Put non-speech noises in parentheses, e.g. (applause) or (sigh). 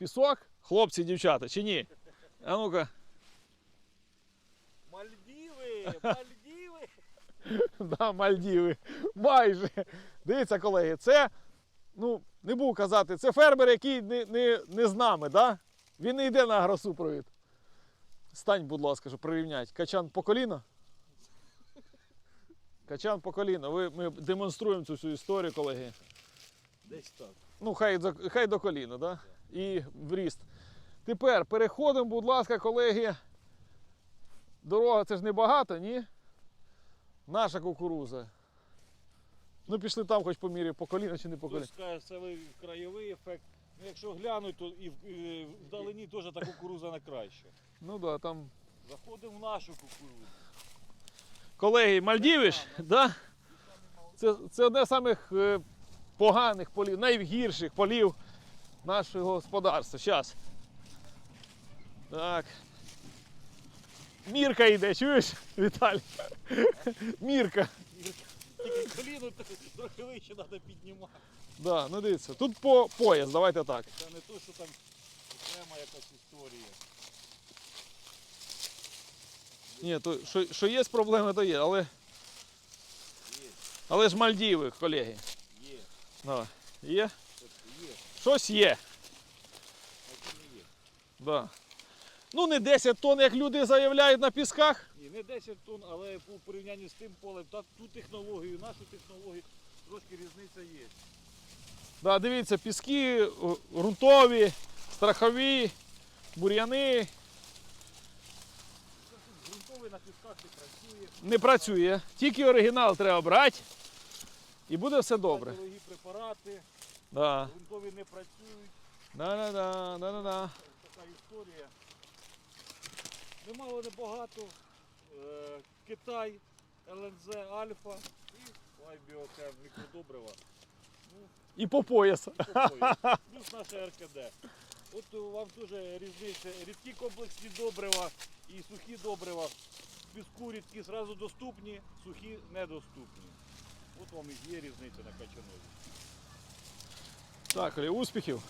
пісок, хлопці, дівчата, чи ні? А ну-ка. Мальдіви! (laughs) Мальдіви! Да, Мальдіви. Майже. Дивіться, колеги, це, ну, не буду казати, це фермер, який не, не, не з нами, да? Він не йде на агросупровід. Стань, будь ласка, щоб прирівняти. Качан по коліно. Качан по коліно. Ви, ми демонструємо цю всю історію, колеги. Десь так. Ну, хай, до- хай до коліна, да? І в ріст. Тепер переходимо, будь ласка, колеги. Дорога це ж не багато, ні? Наша кукуруза. Ну, пішли там, хоч поміряємо по коліна чи не по коліна. Хтось це ви краєвий ефект. Ну, якщо глянуть, то і вдалині теж та кукуруза на краще. Ну так, да, там. Заходимо в нашу кукурузу. Колеги, Мальдіви ж, да? це, це одне з самих е, поганих полів, найгірших полів нашого господарства. Зараз. Так. Мірка йде, чуєш, Віталій? (laughs) Мірка. Тільки коліно трохи вище треба піднімати. Да, ну дивіться, тут по пояс, давайте так. Це не то, що там окрема якась історія. Ні, то що, що є проблеми, то є, але, Є, але ж Мальдіви, колеги. Є, Да. Є? Щось є. Да. Ну не 10 тонн, як люди заявляють на пісках. Ні, не 10 тонн, але у порівнянні з тим полем, та ту технологію, нашу технологію, трошки різниця є. Да, дивіться, піски ґрунтові, страхові, бур'яни. Грунтовий на пісках не працює. Не працює. Тільки оригінал треба брати. І буде все добре. Дорогі препарати, Да. грунтові не працюють. Да-да-да, да-да-да. Така історія. Немало небагато. Е, Китай, ЛНЗ, Альфа і Лайбіокем, мікродобрива. Ну, І по пояс. Плюс наше РКД. От е, вам теж різниця. Рідкі комплексні добрива і сухі добрива. В піску рідкі зразу доступні, сухі недоступні. От вам і є різниця на качанові. Так, Олі, успіхів.